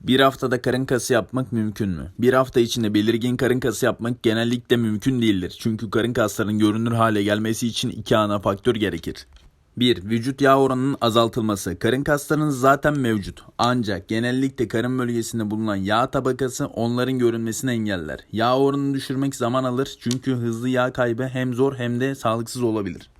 Bir haftada karın kası yapmak mümkün mü? Bir hafta içinde belirgin karın kası yapmak genellikle mümkün değildir. Çünkü karın kaslarının görünür hale gelmesi için iki ana faktör gerekir. 1. Vücut yağ oranının azaltılması. Karın kaslarınız zaten mevcut. Ancak genellikle karın bölgesinde bulunan yağ tabakası onların görünmesini engeller. Yağ oranını düşürmek zaman alır çünkü hızlı yağ kaybı hem zor hem de sağlıksız olabilir.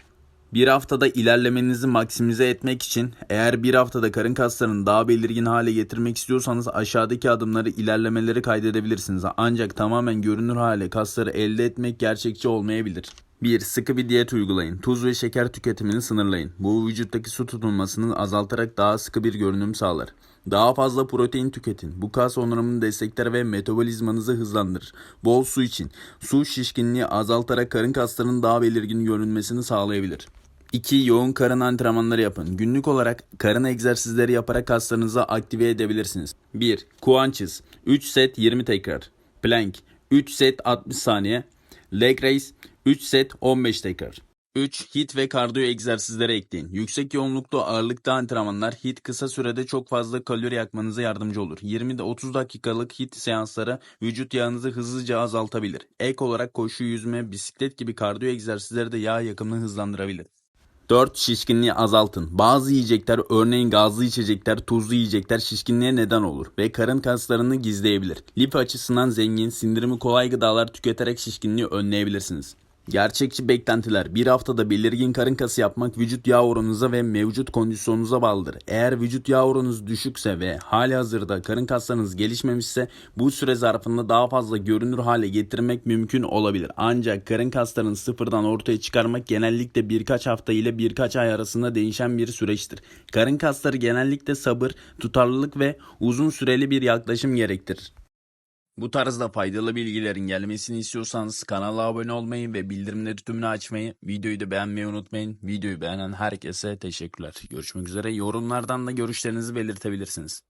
Bir haftada ilerlemenizi maksimize etmek için eğer bir haftada karın kaslarını daha belirgin hale getirmek istiyorsanız aşağıdaki adımları ilerlemeleri kaydedebilirsiniz. Ancak tamamen görünür hale kasları elde etmek gerçekçi olmayabilir. 1. Sıkı bir diyet uygulayın. Tuz ve şeker tüketimini sınırlayın. Bu vücuttaki su tutulmasını azaltarak daha sıkı bir görünüm sağlar. Daha fazla protein tüketin. Bu kas onarımını destekler ve metabolizmanızı hızlandırır. Bol su için. Su şişkinliği azaltarak karın kaslarının daha belirgin görünmesini sağlayabilir. 2. Yoğun karın antrenmanları yapın. Günlük olarak karın egzersizleri yaparak kaslarınızı aktive edebilirsiniz. 1. Kuançız 3 set 20 tekrar. Plank 3 set 60 saniye. Leg raise 3 set 15 tekrar. 3. Hit ve kardiyo egzersizleri ekleyin. Yüksek yoğunluklu ağırlıkta antrenmanlar hit kısa sürede çok fazla kalori yakmanıza yardımcı olur. 20 de 30 dakikalık hit seansları vücut yağınızı hızlıca azaltabilir. Ek olarak koşu, yüzme, bisiklet gibi kardiyo egzersizleri de yağ yakımını hızlandırabilir. 4. Şişkinliği azaltın. Bazı yiyecekler örneğin gazlı içecekler, tuzlu yiyecekler şişkinliğe neden olur ve karın kaslarını gizleyebilir. Lif açısından zengin, sindirimi kolay gıdalar tüketerek şişkinliği önleyebilirsiniz. Gerçekçi beklentiler. Bir haftada belirgin karın kası yapmak vücut yağ oranınıza ve mevcut kondisyonunuza bağlıdır. Eğer vücut yağ oranınız düşükse ve hali hazırda karın kaslarınız gelişmemişse bu süre zarfında daha fazla görünür hale getirmek mümkün olabilir. Ancak karın kaslarını sıfırdan ortaya çıkarmak genellikle birkaç hafta ile birkaç ay arasında değişen bir süreçtir. Karın kasları genellikle sabır, tutarlılık ve uzun süreli bir yaklaşım gerektirir. Bu tarzda faydalı bilgilerin gelmesini istiyorsanız kanala abone olmayı ve bildirimleri tümünü açmayı, videoyu da beğenmeyi unutmayın. Videoyu beğenen herkese teşekkürler. Görüşmek üzere. Yorumlardan da görüşlerinizi belirtebilirsiniz.